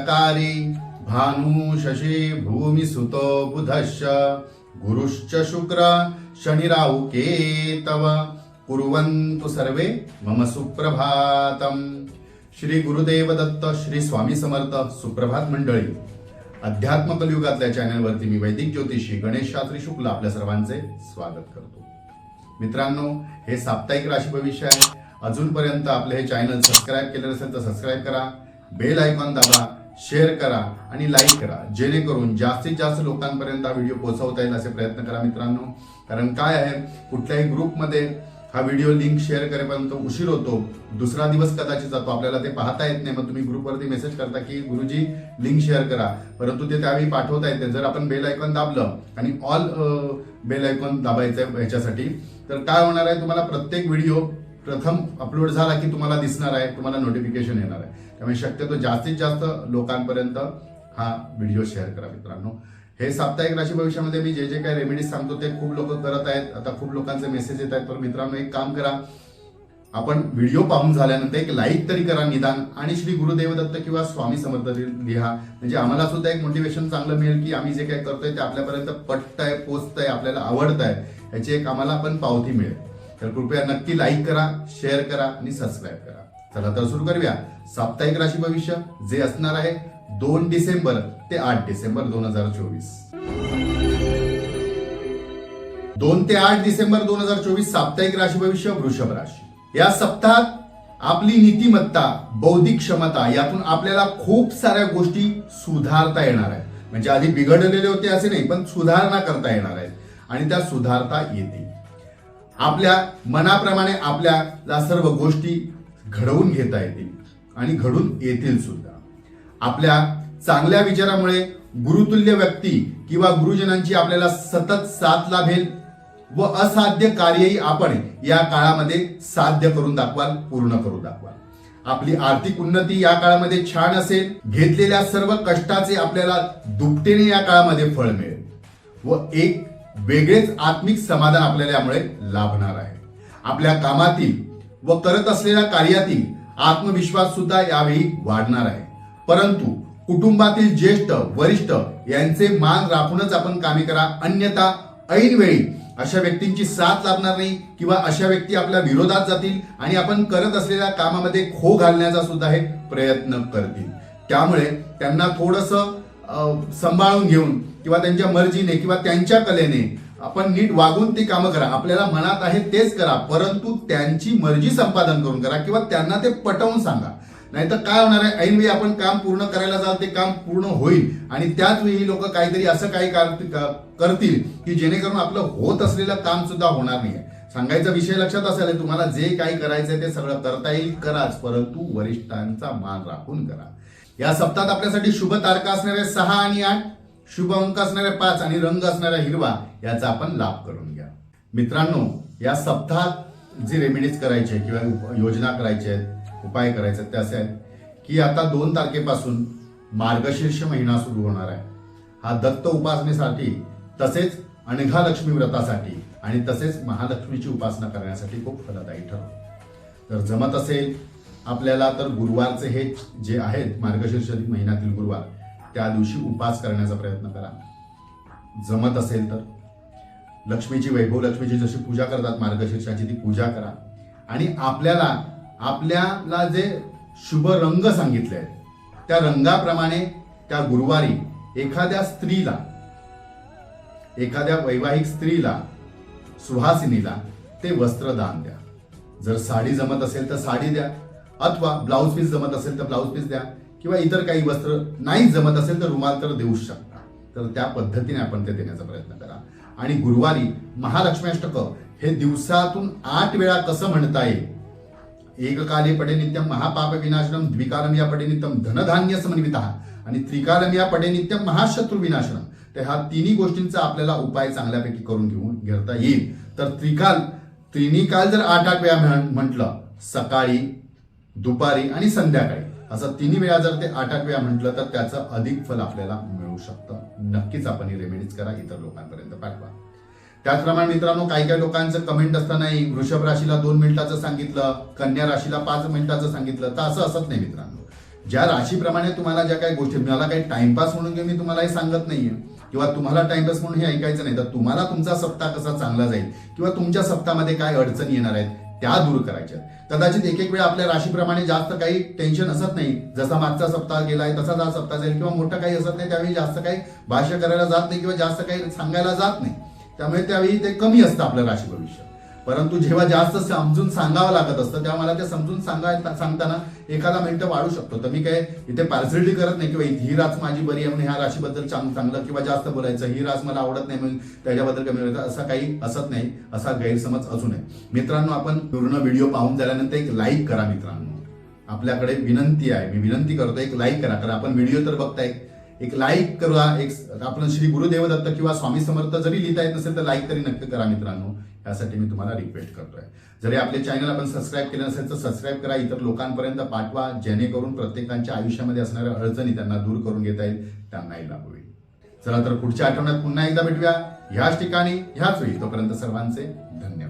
मुरारी भानु शशी भूमी सुत बुधश्च गुरुश्च शुक्र शनिराव केतव। कुर्वन्तु सर्वे मम सुप्रभातम श्री गुरुदेव दत्त श्री स्वामी समर्थ सुप्रभात मंडळी। अध्यात्म कलयुगातल्या चॅनलवरती मी वैदिक ज्योतिषी गणेश शास्त्री शुक्ल आपल्या सर्वांचे स्वागत करतो. मित्रांनो हे साप्ताहिक राशी भविष्य आहे. अजूनपर्यंत आपले हे चॅनल सबस्क्राईब केले नसेल तर सबस्क्राईब करा. बेल आयकॉन दाबा. शेअर करा आणि लाईक करा. जेणेकरून जास्तीत जास्त लोकांपर्यंत हा व्हिडिओ पोहोचवता येईल असे प्रयत्न करा मित्रांनो. कारण काय आहे? कुठल्याही ग्रुपमध्ये हा व्हिडिओ लिंक शेअर करेपर्यंत उशीर होतो. दुसरा दिवस कदाचित जातो. आपल्याला ते पाहता येत नाही. मग तुम्ही ग्रुपवरती मेसेज करता की गुरुजी लिंक शेअर करा. परंतु ते त्यावेळी पाठवता येते. जर आपण बेल आयकॉन दाबलं आणि ऑल बेल आयकॉन दाबायचं आहे ह्याच्यासाठी तर काय होणार आहे? तुम्हाला प्रत्येक व्हिडिओ प्रथम अपलोड झाला की तुम्हाला दिसणार आहे. तुम्हाला नोटिफिकेशन येणार आहे. त्यामुळे शक्यतो जास्तीत जास्त लोकांपर्यंत हा व्हिडिओ शेअर करा मित्रांनो. हे साप्ताहिक राशी भविष्यामध्ये मी जे जे काही रेमेडीज सांगतो ते खूप लोक करत आहेत. आता खूप लोकांचे मेसेज येत आहेत. तर मित्रांनो एक काम करा. आपण व्हिडिओ पाहून झाल्यानंतर एक लाईक तरी करा निदान आणि श्री गुरुदेव दत्त किंवा स्वामी समर्थ लिहा. म्हणजे आम्हाला सुद्धा एक मोटिवेशन चांगलं मिळेल की आम्ही जे काही करतोय ते आपल्यापर्यंत पटत आहे पोचत आहे आपल्याला आवडतंय. याची एक आम्हाला पण पावती मिळेल. तर कृपया नक्की लाईक करा शेअर करा आणि सबस्क्राईब करा. चला तर सुरू करूया. साप्ताहिक राशी भविष्य जे असणार आहे दोन डिसेंबर ते आठ डिसेंबर दोन हजार चोवीस. दोन ते आठ डिसेंबर दोन हजार चोवीस साप्ताहिक राशी भविष्य वृषभ राशी. या सप्ताहात आपली नीतिमत्ता बौद्धिक क्षमता यातून आपल्याला खूप साऱ्या गोष्टी सुधारता येणार आहेत. म्हणजे आधी बिघडलेले होते असे नाही पण सुधारणा करता येणार आहेत. आणि त्या सुधारता येतील. आपल्या मनाप्रमाणे आपल्याला सर्व गोष्टी घडवून घेता येतील आणि घडून येतील सुद्धा. आपल्या चांगल्या विचारामुळे गुरुतुल्य व्यक्ती किंवा गुरुजनांची आपल्याला सतत साथ लाभेल व असाध्य कार्यही आपण या काळामध्ये साध्य करून दाखवाल पूर्ण करून दाखवाल. आपली आर्थिक उन्नती या काळामध्ये छान असेल घेतलेल्या सर्व कष्टाचे आपल्याला दुपटीने या काळामध्ये फळ मिळेल व एक वेगळेच आत्मिक समाधान आपल्याला यामुळे लाभणार आहे. आपल्या कामातील व करत असलेल्या कार्यातील आत्मविश्वास सुद्धा यावेळी वाढणार आहे. परंतु कुटुंबातील ज्येष्ठ वरिष्ठ यांचे मान राखूनच आपण कामे करा. अन्यथा ऐनवेळी अशा व्यक्तींची साथ लाभणार नाही किंवा अशा व्यक्ती आपल्या विरोधात जातील आणि आपण करत असलेल्या कामामध्ये खो घालण्याचा सुद्धा हे प्रयत्न करतील. त्यामुळे त्यांना थोडस सांभाळून घेऊन किंवा त्यांच्या मर्जीने किंवा त्यांच्या कलेने आपण नीट वागून ती कामं करा. आपल्याला मनात आहे तेच करा परंतु त्यांची मर्जी संपादन करून करा किंवा त्यांना ते पटवून सांगा. नाहीतर काय होणार आहे? ऐनवेळी आपण काम पूर्ण करायला जाल ते काम पूर्ण होईल. आणि त्याच वेळी लोक काहीतरी असं काही करतील की जेणेकरून आपलं होत असलेलं काम सुद्धा होणार नाही सांगायचा विषय लक्षात असेल तुम्हाला जे काही करायचंय ते सगळं करता येईल कराच. परंतु वरिष्ठांचा मान राखून करा. या सप्ताहात आपल्यासाठी शुभ तारखा असणारे सहा आणि आठ. शुभ अंक असणारे पाच आणि रंग असणारा हिरवा याचा आपण लाभ करून घ्या. मित्रांनो या सप्ताहात जे रेमेडीज करायचे किंवा उप- योजना करायच्या आहेत उपाय करायचे आहेत ते असे आहेत की आता दोन तारखेपासून मार्गशीर्ष महिना सुरू होणार आहे. हा दत्त उपासनेसाठी तसेच अनघा लक्ष्मी व्रतासाठी आणि तसेच महालक्ष्मीची उपासना करण्यासाठी खूप फलदायी ठरतो तर जमत असेल आपल्याला तर गुरुवारचे हे जे आहेत मार्गशीर्ष महिन्यातील गुरुवार त्या दिवशी उपास करण्याचा प्रयत्न करा. जमत असेल तर. लक्ष्मीची वैभव लक्ष्मीची जशी पूजा करतात मार्गशीर्षाची ती पूजा करा. आणि आपल्याला आपल्याला जे शुभ रंग सांगितले आहेत त्या रंगाप्रमाणे त्या गुरुवारी एखाद्या स्त्रीला एखाद्या वैवाहिक स्त्रीला सुहासिनीला ते वस्त्र दान द्या. जर साडी जमत असेल तर साडी द्या. अथवा ब्लाऊज पीस जमत असेल तर ब्लाऊज पीस द्या. किंवा इतर काही वस्त्र नाही जमत असेल तर रुमाल तर देऊच शकता. तर त्या पद्धतीने आपण ते देण्याचा प्रयत्न करा. आणि गुरुवारी महालक्ष्म्याष्टक हे दिवसातून आठ वेळा कसं म्हणता येईल? एककाले पडे नित्यम महापाप विनाशनम द्विकालम या पडे नित्यम धनधान्य समन्वित आणि त्रिकालम या पडे नित्यम महाशत्रू विनाशनम तर ह्या तिन्ही गोष्टींचा आपल्याला उपाय चांगल्यापैकी करून घेऊन घेता येईल. तर त्रिकाल त्रिनी काल जर आठ आठ वेळा म्हटलं सकाळी दुपारी आणि संध्याकाळी. असं तिन्ही वेळा जर ते आठ आठ वेळा म्हटलं तर त्याचं अधिक फल आपल्याला मिळू शकतं. नक्कीच आपण ही रेमेडीज करा इतर लोकांपर्यंत पाठवा. त्याचप्रमाणे मित्रांनो काही काही लोकांचं कमेंट असतानाही वृषभ राशीला दोन मिनिटाचं सांगितलं कन्या राशीला पाच मिनिटाचं सांगितलं तर असं असत नाही मित्रांनो. ज्या राशीप्रमाणे तुम्हाला ज्या काही गोष्टी मला काही टाइमपास म्हणून मी तुम्हाला हे सांगत नाहीये किंवा तुम्हाला टाइमपास म्हणून हे ऐकायचं नाही तर तुम्हाला तुमचा सप्ताह कसा चांगला जाईल किंवा तुमच्या सप्ताहामध्ये काय अडचणी येणार आहेत त्या दूर करायच्या. कदाचित एक एक वेळ आपल्या राशीप्रमाणे जास्त काही टेन्शन असत नाही. जसा मागचा सप्ताह गेलाय तसाच हा सप्ताह जाईल किंवा मोठं काही असत नाही त्यावेळी जास्त काही भाष्य करायला जात नाही किंवा जास्त काही सांगायला जात नाही. त्यामुळे त्यावेळी ते कमी असतं आपलं राशी भविष्य. परंतु जेव्हा जास्त समजून सांगावं लागत असतं तेव्हा मला ते समजून सांगाय सांगताना एखादा मिनिटं वाढू शकतो. तर मी काय इथे पार्सलिटी करत नाही किंवा ही रास माझी बरी आहे म्हणून ह्या राशीबद्दल चांगलं किंवा जास्त बोलायचं ही रास मला आवडत नाही म्हणून त्याच्याबद्दल कमी बोलायचं असं काही असत नाही असा गैरसमज असू नये. मित्रांनो आपण पूर्ण व्हिडिओ पाहून झाल्यानंतर एक लाईक करा मित्रांनो. आपल्याकडे विनंती आहे मी विनंती करतो एक लाईक करा. कारण आपण व्हिडिओ तर बघताय. एक लाईक करा एक आपण श्री गुरुदेव दत्त किंवा स्वामी समर्थ जरी लिहिता येत नसेल तर लाईक तरी नक्की करा मित्रांनो. यासाठी मी तुम्हाला रिक्वेस्ट करतोय. जरी आपले चॅनल आपण सबस्क्राईब केलं नसेल तर सबस्क्राईब करा. इतर लोकांपर्यंत पाठवा. जेणेकरून प्रत्येकाच्या आयुष्यामध्ये असणाऱ्या अडचणी त्यांना दूर करून घेता येईल त्यांनाही लाभ होईल. चला तर पुढच्या आठवड्यात पुन्हा एकदा भेटूया. ह्याच ठिकाणी ह्याच वेळी. तोपर्यंत सर्वांचे धन्यवाद.